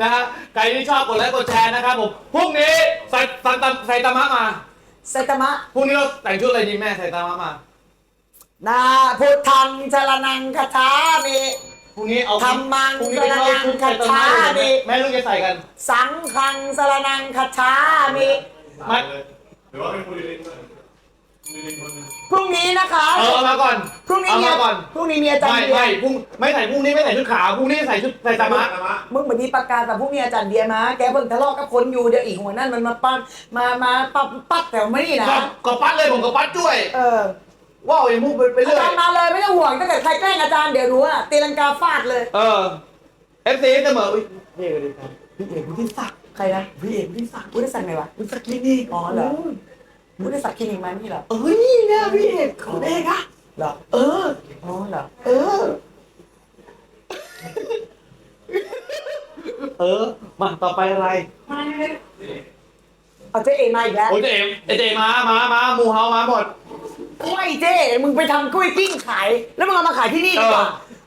นะฮะใครที่ชอบกดไลค์กดแชร์นะครับผมพรุ่งนี้ใส่ใส่ตามใส่ตามะมาไซตามะ พรุ่งนี้เราแต่งชุดอะไรดีแม่ใส่ตามะมานาพุทธังชลนังคาถามิ พรุ่งนี้เอาทำมังพรุ่งนี้ไปเข้าชุดใส่ตามะกระชาดิแม่ลูกจะใส่กันสังฆังสรนังคาถามิไม่หรือว่าเป็นคุณลิลิน พรุ่งนี้นะคะเออเอามาก่อนพรุ่งนี้เอามีมาก่อนพรุ่งนี้มีอาจารไม่ย์เดียไม่พรุ่งไม่ใส่พรุ่งนี้ไม่ใส่ชุดขาวพรุ่งนี้ใส่ชุดใส่ตามะธรรมะมึงเหมือนมีประกาศแต่พรุ่งนี้อาจารย์เดียมาแกเพิ่งทะเลาะกับคนอยู่เดี๋ยวอีกหัวนั่นมันมาปั้นมามาปัดปัดแถวไม่นี่นะก็ก็ปัดเลยผมก็ปัดด้วยเออว้าวไอ้มุกไปไปอาเรื่อจายรย์มาเลยไม่ต้องห่วงถ้าเกิดใครแกล้งอาจารย์เดี๋ยวรู้อะตีลังกาฟาดเลย เออเอฟซีเสมออุ๊ยพี่เอกเลยครับพี่เอกวุฒิศักดิ์ใครนะพี่เอกวุฒิศักดิ์วุฒิศักดิ์ไหนวะวุฒิศักดิ์คลินิกอ๋อเหรอ วุฒิศักดิ์คลินิกมานี่เหรอ เออนี่เนี่ยพี่เอกของเอกอะเหรอ เอออ๋อเหรอ เออ เออ มาต่อไปอะไร เอาเจ๊เอมาอีกแล้ว โอ้ยเจเอ็มเจเอ็มมามามาหมูเฮามาหมด ไม่เจ๊มึงไปทำกล้วยปิ้งขาย แล้วมึงเอามาขายที่นี่ดีกว่า เออ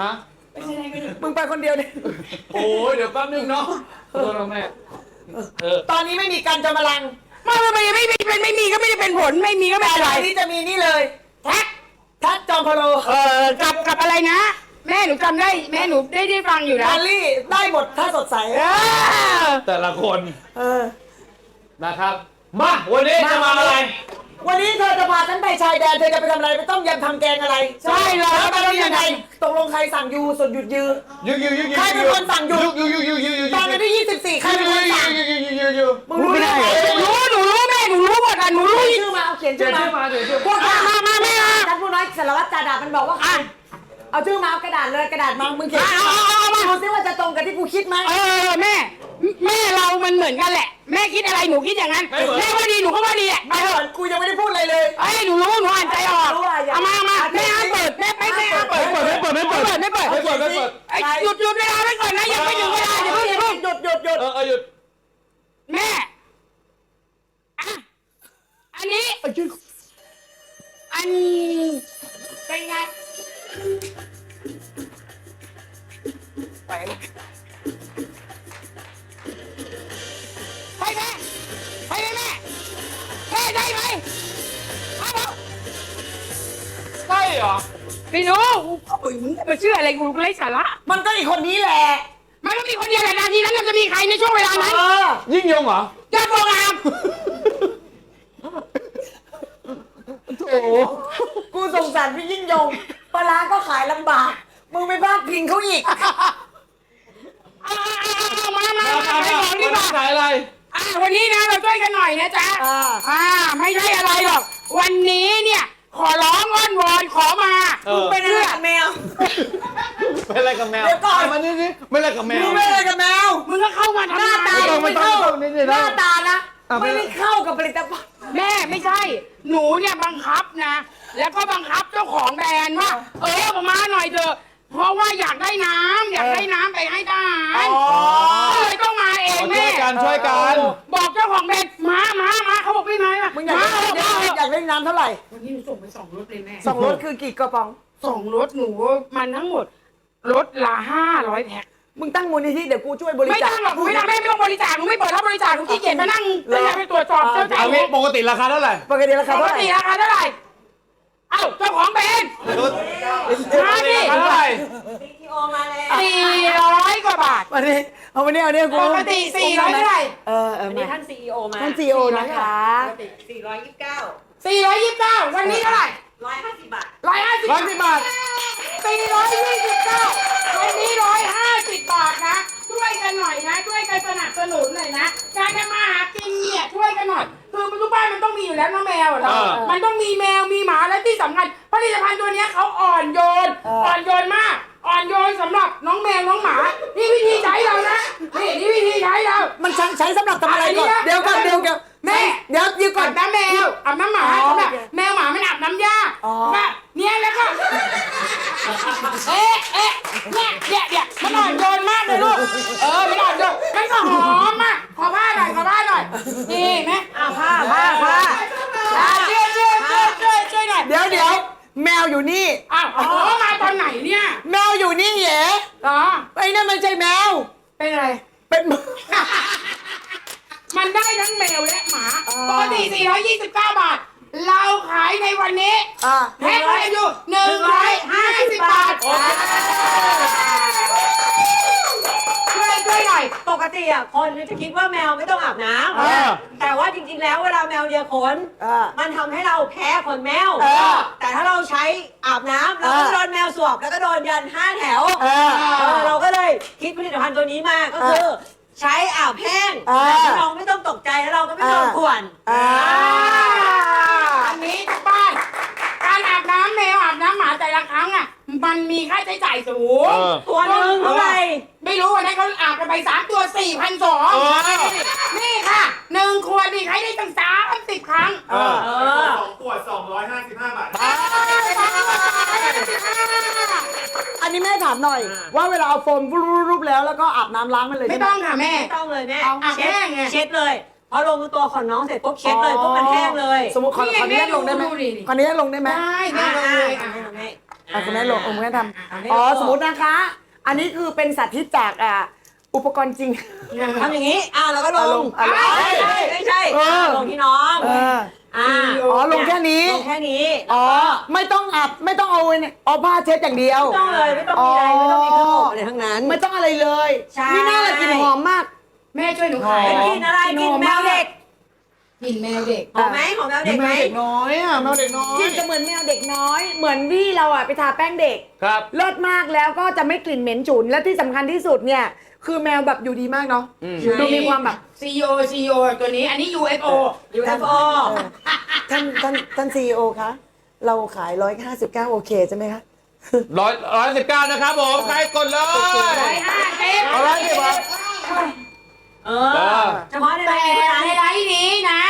กันฮะมึงไปคนเดียวเนี่ยโอ้ยเดี๋ยวแป๊บนึงเนาะขอโทษนะแม่ เออ ตอนนี้ไม่มีการจำมะลังไม่ไม่ไม่ไม่เป็นไม่มีก็ไม่ได้เป็นผลไม่มีก็ไม่แต่เป็นหไรลังนี้จะมีนี่เลยแท็กแท็กจอมพโลเออกับกับอะไรนะ แม่หนูจำได้ แม่หนูได้ได้ฟังอยู่นะแอลลี่ได้หมดถ้าสดใสเออแต่ละคนเออ นะครับ มา วันนี้จะมาอะไร วันนี้เธอจะพาฉันไปชายแดน เธอจะไปทำอะไร ไปต้มยำทำแกงอะไรใช่เลยแล้วไปแล้วยังไง ตกลงใครสั่งยูส่วนหยุดยือ ยูยูยูยูใครเป็นคนสั่งหยุด ยูยูยูยูยูตอนวันที่ 24 ใครเป็นคนสั่งยูยูยูยูยูมึงรู้ได้ไงรู้หนูรู้แม่หนูรู้หมดอะหนูรู้เขียนชื่อมาเอาเขียนเดี๋ชื่ยวอมาชื่อมาเดี๋ยวชื่อพวกมามามาแม่มาท่านผู้น้อยสารวัตรจ่าดาบมันบอกว่าใคร เอาชื่อมาเอากระดาษเลยกระดาษมามึงเขียนเอาเอาเอาเอามา ดูซิว่าจะตรงกับที่กูคิดไหมเออแม่แม่เรามันเหมือนกันแหละ แม่คิดอะไรหนูคิดอย่างนั้น แม่ว่าดีหนูก็ว่าดีอะไปไม่เถเหมือะอนกูยังไม่ได้พูดอะไรเลย เอ้ยหนูรู้หนูอ่านใจออกรู้ว่าอย่า เอามาเอามาแม่ห้ามเปิดแม่ไม่แม่ห้ามเปิดไม่เปิดไม่เปิดไม่เปิดไม่เปิดไม่เปิดไม่เปิดไม่เปิดไอ้หยุดหยุดเวลาไว้ก่อนนะยังไม่ถึงเวลาอย่าเพิ่งอย่าเพิ่งหยุดหยุดหยุดเออเออหยุดแม่อะอันนี้ อันเป็น โอ้ยมึงมาเชื่ออะไรกูไร้สาระ มันก็อีกคนนี้แหละ มันก็มีคนเดียวแหละนาทีนั้นมันจะมีใครในช่วงเวลานั้นเออยิ่งยงเหรอ ยอดโปรงามโอ้โหกูสงสารพี่ยิ่งยงปลาร้าก็ขายลำบาก มึงไปพาดพิงเขาอีก เอาเอาเอามามามามามาไปมาของดีกว่าขายอะไร อ่าวันนี้นะเราช่วยกันหน่อยนะจ๊ะอ่า อ่า ไม่ใช่อะไรหรอก วันนี้เนี่ย ขอร้องอ้อนวอนขอมาเออ เป็นอะไรกับแมวเป็นอะไรกับแมวเดี๋ยวก่อนมานี่นี่เป็นอะไรกับแมว มึงเป็นอะไรกับแมว มึงก็เข้ามาทำหน้าตาไมไม่ต้องไม่ต้องนี่นี่หนะน้าตานะ อะไม่ได้เข้ากับผลิตภัณฑ์ แม่ไม่ใช่ หนูเนี่ยบังคับนะ แล้วก็บังคับเจ้าของแบรนด์ว่า เออมาหน่อยเถอะเพราะว่าอยากได้น้ำอยากได้น้ำไปให้ทหารก็เลยต้องมา เองช่แม่วยกันช่วยกัน บอกเจ้าของแบรนด์มามามาเขาบอกไม่มามึงอยากมาได้เถอะมาเถอะอยากได้น้ำเท่าไหร่วันนี้หนูส่งไปสองรถเลยแม่สองรถคือกี่กระป๋อง สองรถหนูมันทั้งหมดรถละห้าร้อยแพ็คมึงตั้งมูลนิธิเดี๋ยวกูช่วยบริไม่จาคต้องหรอกหนูไม่ทำแม่ไม่ต้องบริจาคหนูไม่เปิดรับบริจาคหนูขี้เกียจมานั่งไปตรวจสอบเจ้าจ่าเอายงี้ปกติราคาเท่าไหร่ปกติราปคากเท่าไหร่ติราคาเท่าไหร่เอ้าเจ้าของแบรนด์มาดิเท่าไหร่ สี่ร้อยกว่าบาท วันนี้ เอาวันนี้เอาเนี่ยกูปกติสี่ร้อยเท่าไหร่เออเออวันมานี้ท่านซีอีโอมาท่านซีโอนะคะปกติ429สี่ร้อยยี่สิบเก้าวันนี้เท่าไหร่150บาทร้อยห้าสิบร้อยสิบบาท สี่ร้อยยี่สิบเก้าวันนี้ร้อยห้าสิบบาทนะช่วยกันหน่อยนะช่วยกันสนับสนุนหน่อยนะการทำมาหากินเนี่ยช่วยกันหน่อย คือทุกบ้านมันต้องมีอยู่แล้วน้องแมวอะเนาะเออ มันต้องมีแมวมีหมาและที่สำคัญผลิตภัณฑ์ตัวเนี้ยเขาอ่อนโยนอ่อนโยนมาก อ่อนโยนสำหรับน้องแมวน้องหมา นี่วิธีใช้เรานะ นี่นี่วิธีใช้เรา มันใช้ใช้สำหรับทำอะไรก่อนอันนี้นะเดี๋ยวก่อนเดี๋ยวก่อนแม่ เดี๋ยวเดี๋ยวก่ออาน บน้ำแมวอาบน้ำหมาอ๋อสำหรับโอเคแมวหมามันอาบน้ำหญ้าอ๋อแบบเนี้ยแล้วก็ เอ๊ะเอ๊ะเนี่ยเนี่ยเนี่ยมันอ่อนโยนมากเลยลูก เออ มันอ่อนโยนมันก็หอมอะขอผ้าหน่อยขอผ้าหน่อย นี่ไหมอ้าวผ้าผ้าผ้าอะช่วยช่วยช่วยช่วยช่วยหน่อยเดี๋ยวเดี๋ยวแมวอยู่นี่ อ้าวอ๋อมาตอนไหนเนี่ยแมวอยู่นี่เหรออ๋อไอ้นั่นมันใช่แมว เป็นอะไร เป็นมันได้ทั้งแมวและหมาปกติ429 บาท เราขายในวันนี้อ่าแพ็คอะไรอยู่หนึ่งร้อยห้าสิบบาท ช่วยช่วยหน่อย ปกติอะคนจะคิดว่าแมวไม่ต้องอาบน้เออำแต่ว่าจริงๆ แล้วเวลาแมวเลียขนเออมันทำให้เราแพ้ขนแมว เออแต่ถ้าเราใช้อาบน้ำเราก็เออโดนแมวสวบแล้วก็โดนยันห้าแถวเออเออเราก็เลยคิดผลิตภัณฑ์ตัวนี้มาก็คือ ใช้อาบแห้งเออแต่ที่น้องไม่ต้องตกใจแล้วเราก็ไม่โดนเออข่วนอ่าอันนี้ทุกบ้าน การอาบน้ำแมวอาบน้ำหมาแต่ละครั้งอะ มันมีค่าใช้จ่ายสูง เออ ตัวหนึ่งเท่าไหร่ ไม่รู้วันนี้นเขาอาบกันไปสามตัวสี่พันสองเออ นี่ค่ะหนึ่งขวดนี่ใช้ได้ตั้งสามสิบครั้งเออ เออ สองขวด255 บาท อันนี้แม่ถามหน่อย ว่าเวลาเอาโฟมรูปๆแล้วแล้วก็อาบน้ำล้างมันเลยไม่ใช่ไหมต้องค่ะแม่ ไม่ต้องเลยแม่เอาอาบเช็ดแห้งไง เช็ดเลยพอลงตัวของน้องเสร็จปุ๊บเช็ดเลยปุ๊บมันแห้งเลยสมมติขอนี่ขออนุญาตแม่ลงได้ไหมดูดิดิ ขออนุญาตลงได้ไหมได้ได้เลยอะอะให้อะคุณแม่ลงคุณแม่ทอะำอ๋อสมมตินะคะ อันนี้คือเป็นสาธิตจากอ่าอุปกรณ์จริง ทำอย่างนี้ อะแล้วก็ลอะลงงอะลงไม่ใช่ไม่ใช่เออ ลงที่น้องเออ อ่าอ๋อลงแค่นี้ ลงแค่นี้อ๋อ ไม่ต้องอาบไม่ต้องเอาเนี่ยเอาผ้าเช็ดอย่างเดียว ไม่ต้องเลยไม่ต้องมีอะไรไม่ต้องมีเครื่องอบอะไรทั้งนั้น ไม่ต้องอะไรเลย ใช่ นี่น่าละกลินหอมมาก แม่ช่วยหนูขายเป็นกินอะไรกินแมวเด็ก กินแมวเด็กหอมไหมหอมแมวเด็กไหมเด็กน้อยอะแมวเด็กน้อยกลิ่นจะเหมือนแมวเด็กน้อย เหมือนที่เราอะไปทาแป้งเด็ก ครับ เลิศมากแล้วก็จะไม่กลิ่นเหม็นฉุน และที่สำคัญที่สุดเนี่ย คือแมวแบบอยู่ดีมากเนาะอืม ดูมีความแบบ CEO CEO ตัวนี้อันนี้ UFO UFO ท่านท่านท่านซีโอคะเราขาย 159 โอเคใช่ไหมคะ ร้อยร้อยสิบเก้านะครับผม ใครกดเลย ร้อยห้าสิบเอาร้อยสิบบาท เอเอออ เฉพาะในแต่รายการในไลฟ์นี้นะ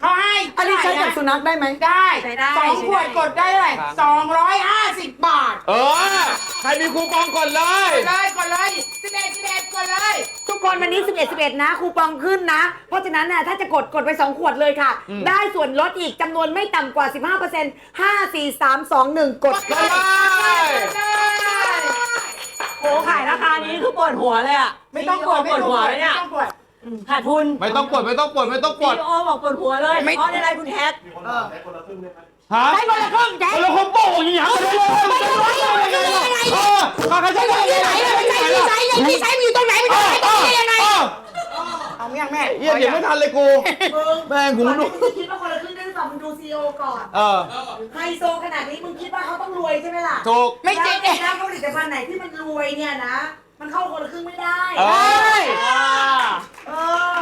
เขาให้อันนี้ใช้กับสุนัขได้ไหม ได้ใช้ได้สองขวดกดได้เลยสองร้อยห้าสิบบาทเออ ใครมีคูปองกดเลย กดเลยกดเลยสิบเอ็ดสิบเอ็ดกดเลย ทุกคนวันนี้ 11 11 นะคูปองขึ้นนะ เพราะฉะนั้นน่ะถ้าจะกดกดไป 2 ขวดเลยค่ะได้ส่วนลดอีกจำนวนไม่ต่ำกว่า 15% 5 4 3 2 1 กด กดเลยโอ้ขายราคานี้คือปวดหัวเลยอะ ไม่ต้องกดปวดหัวเลยเนี่ยไม่ต้องกดขาดทุนไม่ต้องกดไม่ต้องกดไม่ต้องกซีดโอบอกปวดหัวเลยไม่ เพราะในรายคุณแท็กมีคนถามใช้คนละครึ่งได้ไหมฮะใช้คนละครึ่งแจ๊คคนละคนโป้งอย่างเงี้ยไม่ได้เลยเออใครใช้ได้ที่ไหนเลยใช้ที่ใช้ไงที่ใช้มันอยู่ตรงไหนมันอยู่ตรงไหนยังไงเออเอาไม่ยังแม่เยี่ยเดี๋ยวไม่ทันเลยกู แม่งหูหนูมึงคิดว่าคนละครึ่งได้หรือเปล่ามึงดู ซีโอก่อนเออ ไฮโซขนาดนี้มึงคิดว่าเขาต้องรวยใช่ไหมล่ะถูก ไม่จริง แล้วผลิตภัณฑ์ไหนที่มันรวยเนี่ยนะ มันเข้าคนละครึ่งไม่ได้เออเออ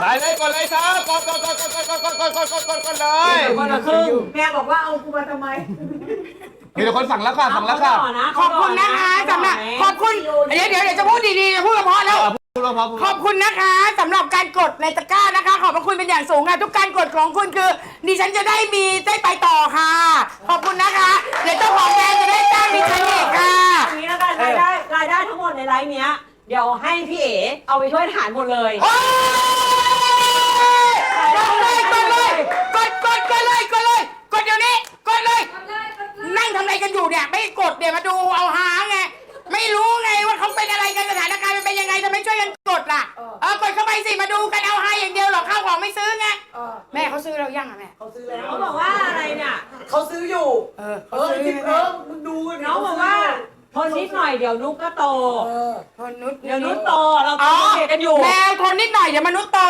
ไปเลยกดเลยครับกดกดกดกดกดกดกดกดกดกดกดเลยคนละครึ่งแม่บอกว่าเอากูมาทำไมมีแต่คนสั่งแล้วค่ะสั่งแล้วค่ะ ขอบคุณนะคะสำหรับขอบคุณ เดี๋ยวเดี๋ยวเดี๋ยวจะพูดดีๆจะพูดกระเพาะแล้ว พูดแล้วพอพูดขอบคุณนะคะสำหรับการกดในตะกร้านะคะ ขอบพระคุณเป็นอย่างสูงค่ะ ทุกการกดของคุณคือ ดิฉันจะได้มีได้ไปต่อค่ะ ขอบคุณนะคะเดี๋ยวเจ้าของแบรนด์จะได้จ้างดิฉันอีกค่ะ อย่างนี้แล้วกันรายได้รายได้ทั้งหมดในไลฟ์เนี้ย เดี๋ยวให้พี่เอ๋เอาไปช่วยฐานหมดเลย โอ้ยกดเลยกดเลยกดกดกดเลยกดเลยกดเดี๋ยวนี้กดเลย นั่งทำอะไรกันอยู่เนี่ยไม่กดเดี๋ยวมาดูเอาหาไง ไม่รู้ไงว่าเขาเป็นอะไรกันสถานการณ์มันเป็นยังไงทำไมช่วยกันกดล่ะเออกดเข้าไปสิมาดูกันเอาให้อย่างเดียวหรอกข้าวของไม่ซื้อไงเออแม่เขาซื้อเรายังอะแม่เขาซื้อแล้วเขาบอกว่าอะไรเนี่ย เขาซื้ออยู่ เออเออที่เออมึงดูน้องบอกว่าทนนิดหน่อยเดี๋ยวนุกก็โต เออคนนุชเดี๋ยวนุกโตเราอ๋อเกกันอยู่ แมวทนนิดหน่อยเดี๋ยวมนุษย์โต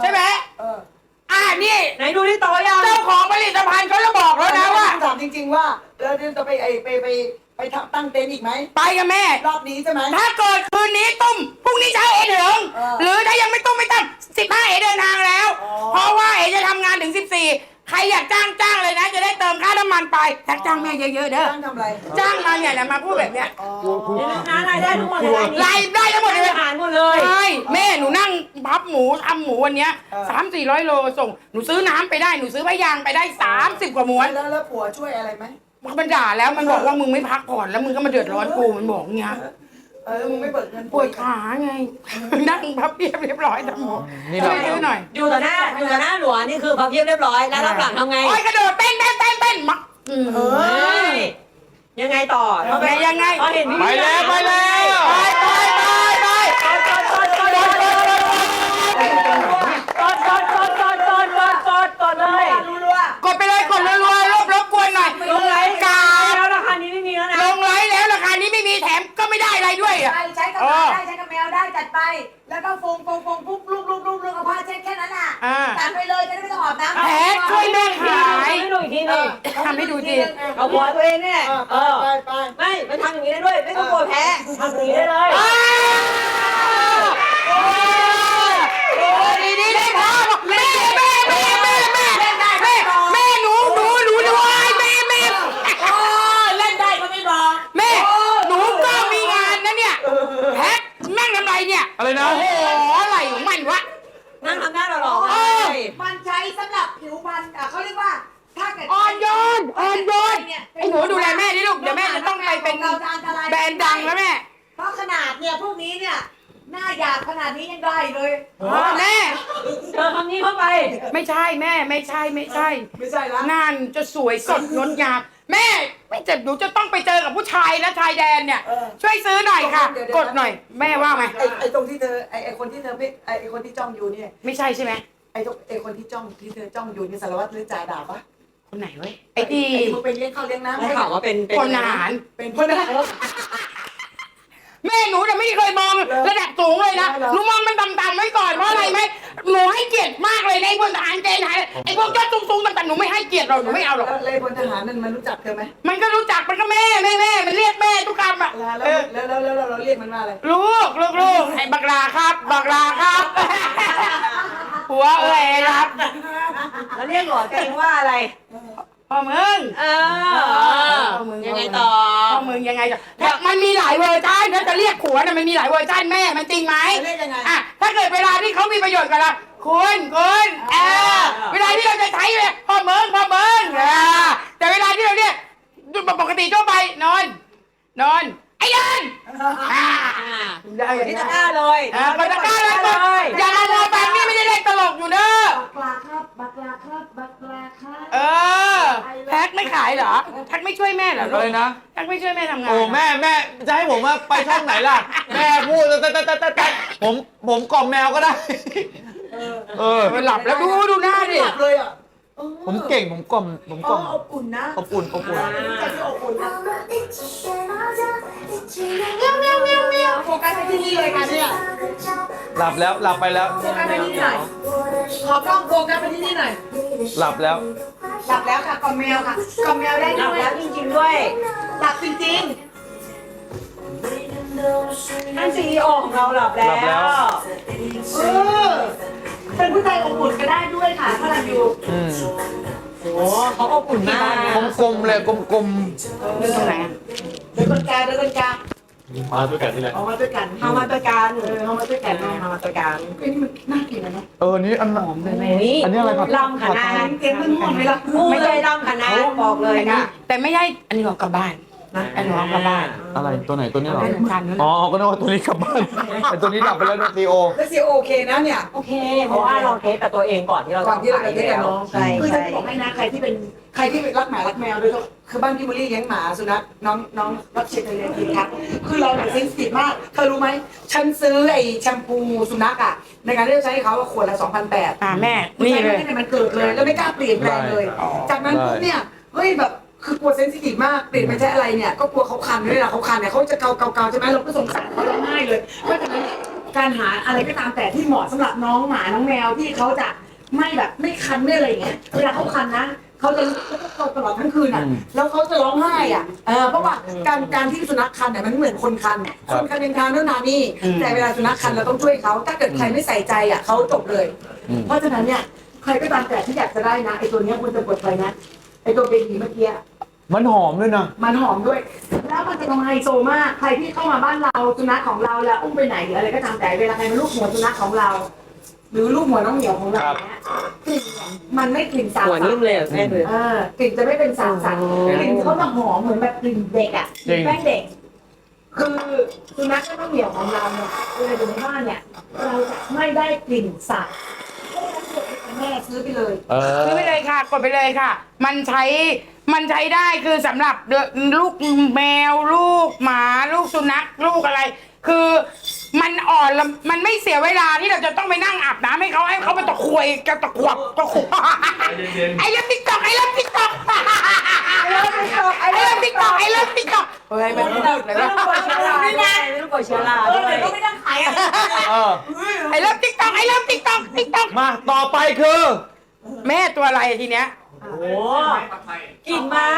ใช่ไหมเอออ่านี่ไหนดูที่โตยังเจ้าของผลิตภัณฑ์เขาจะบอกแล้วนะว่า ถามจริง ๆ ว่าเราจะไปไอไปไป ไปตั้งเต็นท์อีกไหม ไปกับแม่ รอบนี้ใช่ไหม ถ้าเกิดคืนนี้ตุ้มพรุ่งนี้เช้าเอถึง เออหรือถ้ายังไม่ตุ้มไม่ตั้งสิบห้าเอเดินทางแล้ว อ๋อ เพราะว่าเอจะทำงานถึงสิบสี่ใครอยากจ้างจ้างเลยนะ จะได้เติมค่าน้ำมันไปแท็กจ้างแม่เยอะๆเด้อตั้งทำอะไรจ้างมาเนี่ยแหละมาพูดแบบเนี้ยอ๋อนี่นะรายได้ทั้งหมดในรายนี้รายได้ทั้งหมดเลยอาหารหมดเลย ใช่แม่หนูนั่งพับหมูทำหมูวันเนี้ยสามสี่ร้อยโลส่งหนูซื้อน้ำไปได้หนูซื้อพะยางไปได้สามสิบกว่าม้วน แล้วแล้วผัวช่วยอะไรไหม มันด่าแล้วมันบอกว่ามึงไม่พักผ่อนแล้วมึงก็มาเดือดร้อนกูมันบอกเงี้ยเออแล้วมึงไม่เบิกเงินปวดขาไง นั่งพับเพียบเรียบร้อยทำหมอนี่ช่เราวยซื้อหน่อยอยู่ต่อหน้าอยู่ต่อหน้าหลวงนี่คือพับเพียบเรียบร้อยแล้วรับหลังทำไงโอ้ยกระโดดเต้นเต้นเต้นเต้นมักอืม เอเฮ้อยยังไงต่อยังไงยังไง พอเห็นพี่ไปแล้วไปแล้ว ไปไปไป ปงปงฟงปุ๊บลูบลูบลูบลูบเอาผ้าเช็ดแค่นั้นอะอ่า ตัดไปเลยจะได้ไม่ต้องอาบน้ำแพ็คช่วยแม่ขายให้ดูอีกทีหนึงทำให้ดูดิเอาหัวตัวเองเนี่ยเออไปไปไม่ไปทำอย่างนี้ได้ด้วย ไม่ต้องกลัวแพ้ทำอย่างนี้ได้เลย อ้าว งทำไรเนี่ยอะไรนะ โอ้โหอะไรของมันวะ นั่งทำหน้าหล่อๆเออมันใช้สำหรับผิวพรรณอะเขาเรียกว่า ถ้าเกิดอ่อนโยนอ่อนโยนไอ้หนูดูแลแม่ดิลูกเดี๋ยวแม่จะต้องไปเป็นเราจะอันตรายแบรนด์ดังแล้วแม่ เพราะขนาดเนี่ยพวกนี้เนี่ยหน้าหยาบขนาดนี้ยังได้เลยแม่เจอคำนี้เข้าไป ไม่ใช่แม่ไม่ใช่ไม่ใช่ ไม่ใช่ละงานจะสวยสดงดงาม แม่ไม่เจ็บหนูจะต้องไปเจอกับผู้ชายนะชายแดนเนี่ย เออ ช่วยซื้อหน่อยค่ะกดหน่อย แม่ว่าไหมไอ้ไอ้ตรงที่เธอไอ้ไอ้คนที่เธอไม่ไอ้ไอ้คนที่จ้องอยู่เนี่ยไม่ใช่ใช่ไหมไอ้ตรงไอ้คนที่จ้องที่เธอจ้องอยู่นี่สารวัตรหรือจ่าดาบปะคนไหนเว้ยไอ้ที่ไอ้ที่มึงไปเลี้ยงข้าวเลี้ยงน้ำได้ข่าวว่าเป็นเป็นคนอาหารเป็นพนักงาน แม่หนูน่ะไม่เคยมองระดับสูงเลยนะเหรอหนูมองมันต่ำๆไว้ก่อนเพราะอะไรไหมหนูให้เกียรติมากเลยในะไอ้พวกทหารเกณฑ์ทหารไอ้พวกยอดสูงๆต่ำๆหนูไม่ให้เกียรติหรอกหนูไม่เอาหรอกแล้วไอ้พลทหารนั่นมันรู้จักเธอไหมมันก็รู้จักมันก็แม่แม่แม่มันเรียกแม่ทุกคำอะแล้วเออแล้วแล้วแล้วแล้วเราเรียกมันว่าอะไรลูกลูกลูกไอ้บักลาครับบักลาครับหัวเอ้ยครับ แล้วเรียกหลวงตัวเองว่าอะไร พ่อมึงเออมึงยังไงต่อ พ่อมึงยังไงจะมันมีหลายเวอร์ชันถ้าจะเรียกผัวน่ะมันมีหลายเวอร์ชันแม่มันจริงไหมเรียกยังไง อะถ้าเกิดเวลาที่เขามีประโยชน์กับเราคุณคุณเออเวลาที่เราจะใช้เลยพ่อมึงพ่อมึงเออแต่เวลาที่เราเรียกปกติทั่วไปนอน นอน ไอ้เดินอ่าได้ที่ตะกร้าเลยอ่ากดตะกร้าเลยกดอย่ามาโมบังนี่ไม่ได้เล่นตลกอยู่เด้อบักลาครับบักลา ไม่ขายเหรอแพ็คไม่ช่วยแม่เหรอลูอะไรกนะแพ็คไม่ช่วยแม่ทำงานโอ้แม่แม่จะให้ผมว่าไปช่องไหนล่ะ แม่พูดแต่แต่แต่แต่แต่ผมผมกล่อมแมวก็ได้ เออเออหลับแล้วดูดูหน้าดิหลับเลยอะผมเก่งผมกล่อมผมอ๋กอล่อมอบอุ่นนะอบอุ่นอบอุ่น ใจที่อบอุ่นนะ เงี้ยวเงี้ยวเงี้ยวเงี้ยวโฟกัสไปที่นี่เลยค่ะเนี่ยหลับแล้วหลับไปแล้ว โฟกัสไปที่นี่หน่อยขอกล้องโฟกัสไปที่นี่หน่อยหลับแล้ว หลับแล้วค่ะกล่อมแมวค่ะกล่อมแมวได้หลับจริงจริงด้วย หลับจริงๆท่านซีอีโอของเราหลับแล้หลับแล้วเออเป็นผู้ชายอบอุ่นก็ได้ด้วยค่ะถ้าเราอยู่อืมโอ้เขาอบอุ่นมากกลมๆเลยกลมเออตรงไหนอะ เดินคนกลางเดินคนกลางมาด้วยกันนี่แหละเอามาด้วยกันทำมาตัวการเออเอามาด้วยกันทำมาตัวการเอ้ยนี่มันน่ากินนะเนาะๆเออนี่อันหอมเลยอันนี้อะไรผัดลำขนาดเต็มไปหมดเลยล่ะไม่ใช่ลำขนาดบอกเลยค่ะแต่ไม่ใช่อันนี้ของกลับบ้าน นะไอ้น้องกลับบ้านอะไรตัวไหนตัวนี้เหรอ ให้สำคัญนะอ๋อก็นึกว่าตัวนี้กลับบ้านไอตัวนี้ดับไปแล้วนะซีโอ แล้วซีโอเคนะเนี่ย โอเค เพราะว่าเราเทสกับตัวเองก่อนที่เราก่อนที่เราจะเทสกับน้อง ใช่คือใช่จะบอกให้นะใครที่เป็นใครที่เป็นรักหมารักแมวโดยเฉพาะคือบ้านพี่บุรีเลี้ยงหมาสุนัขน้องน้องรับเช็คเลยทีครับคือเราเนี่ยเซนซิทีฟมากเธอรู้ไหมฉันซื้อไอ้แชมพูสุนัขอะในการที่จะใช้ให้เขาอะขวดละ2,800อ่าแม่ นี่นี่เลเลยยมันเกิดเลยแล้วไม่กล้าเปลี่ยนแปลงเลยจากนั้นปุ๊บเนี่ยเฮ้ยแบบ คือกลัวเซนซิทีฟมากเปลี่ยนไปใช้อะไรเนี่ยก็กลัวเขาคันด้วยนะเขาคันเนี่ยเขาจะเกาเกาเกาใช่ไหมเราก็สงสารเขาร้องไห้เลยเพราะฉะนั้นการหาอะไรก็ตามแต่ที่เหมาะสำหรับน้องหมาน้องแมวที่เขาจะไม่แบบไม่คันไม่อะไรอย่างเงี้ยเวลาเขาคันนะเขาจะเขาตลอดทั้งคืนอะแล้วเขาจะร้องไห้อะเออเพราะว่าการการที่สุนัขคันเนี่ยมันไม่เหมือนคนคันคนคันเป็นทางเรื่องนานี่แต่เวลาสุนัขคันเราต้องช่วยเขาถ้าเกิดใครไม่ใส่ใจอะเขาจบเลย เพราะฉะนั้นเนี่ยใครก็ตามแต่ที่อยากจะได้นะไอตัวเนี้ยควรจะกดไปนะไอตัวเบบีเมื่อกี้อะ มันหอมด้วยนะ มันหอมด้วย แล้วมันจะทำไฮโซมาก ใครที่เข้ามาบ้านเราสุนัขของเราแล้วอุ้มไปไหนหรืออะไรก็ตามแต่เวลาใครมาลูกหัวสุนัขของเรา หรือลูกหัวน้องเหมียวของเราเนี่ยกลิ่นเนี่ยมันไม่กลิ่นสาบหัวนิ่มเลยอะแม่คือเออกลิ่นจะไม่เป็นสารสันกลิ่นเขาจะหอมเหมือนแบบกลิ่นเด็กอะกลิ่นแป้งเด็ก คือสุนัขและน้องเหมียวของเราเนี่ยเวลาอยู่ในบ้านเนี่ย เราจะไม่ได้กลิ่นสาบ แม่ซื้อไปเลย เออ ซื้อไปเลยค่ะ กดไปเลยค่ะ มันใช้ มันใช้ได้คือสำหรับลูกแมว ลูกหมา ลูกสุนัข ลูกอะไร คือมันอ่อนแล้วมันไม่เสียเวลาที่เราจะต้องไปนั่งอาบน้ำให้เขาให้เขามาตะควยกระตะขวบตะขวบไอ้เลิฟติ๊กต็อกไอ้เลิฟติ๊กต็อก เฮ้ยมันพูดเลยไม่ว่าต้องกดเชื้อราด้วยไม่ต้องกดเชื้อราด้วยก็ไม่ต้องขายอะไรเออไอ้เลิฟติ๊กต็อกไอ้เลิฟติ๊กต็อกติ๊กต็อกมาต่อไปคือ แม่ตัวอะไรทีเนี้ยโอ้กลิ่นมา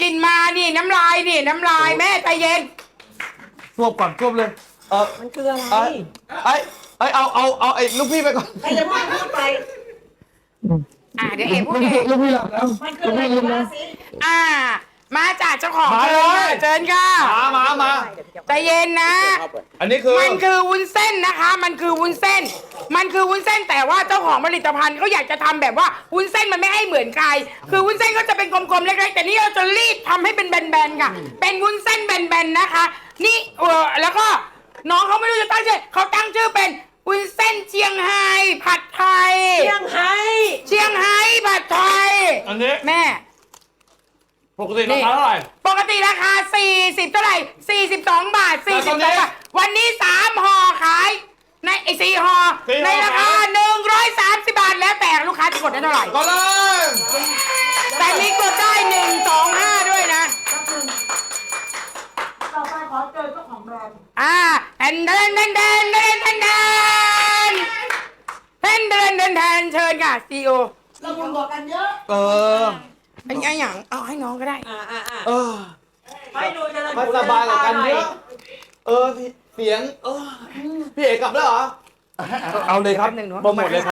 กินมานี่น้ำลายนี่น้ำลายแม่ใจเย็นสวบก่อนสวบเลยเออมันคืออะไรไอ้ไอ้ไอ้เอาเอาเอาไอ้ลูกพี่ไปก่อนใครจะพูดพูดไปอ่าเดี๋ยวเอ๋พูดเองลูกพี่หลับแล้วมันคืออะไรมาสิอ่า มาจากเจ้าของมาเลยเชิญค่ะมามามาใจเย็นนะ อันนี้คือ มันคือวุ้นเส้นนะคะ มันคือวุ้นเส้น มันคือวุ้นเส้นแต่ว่าเจ้าของผลิตภัณฑ์เขาอยากจะทำแบบว่าวุ้นเส้นมันไม่ให้เหมือนใคร คือวุ้นเส้นก็จะเป็นกลมๆเล็กๆแต่นี่เราจะรีดทำให้เป็นแบนๆค่ะ เป็นวุ้นเส้นแบนๆนะคะ นี่เออแล้วก็น้องเขาไม่รู้จะตั้งชื่อเขาตั้งชื่อเป็นวุ้นเส้นเชียงไฮ้ผัดไทย เชียงไฮ้เชียงไฮ้ผัดไทย อันนี้ แม่ ปกติราคาเท่าไหร่ ปกติราคา 40 เท่าไหร่ 42 บาทแต่ตอน42นี้บาท วันนี้ 3ห่อขาย ในไอ้สี่ห่อสี่ห่อ ในราคา 130 บาท แล้วแต่ลูกค้าจะกดได้เท่าไหร่ ก็เลยแต่มีกดได้ 1 2 5 ด้วยนะ ต่อไปขอเจอเจ้าของแบรนด์อ่าแทนเดินเดินเดินเดินเดินเดินแทนเดินเดินแทนเชิญค่ะซีโอ เราควรบอกกันเยอะ เออ ไอ้ไอ้หยังเอาให้น้องก็ได้ อ่าอ่าอ่าเออให้ดูเจริญมันสบายกับกันเยอะเออเสียงเออพี่เอกกลับแล้วเหรอ เอาเลยครับแป๊บนึงเนอะ โปรโมทเลยครับ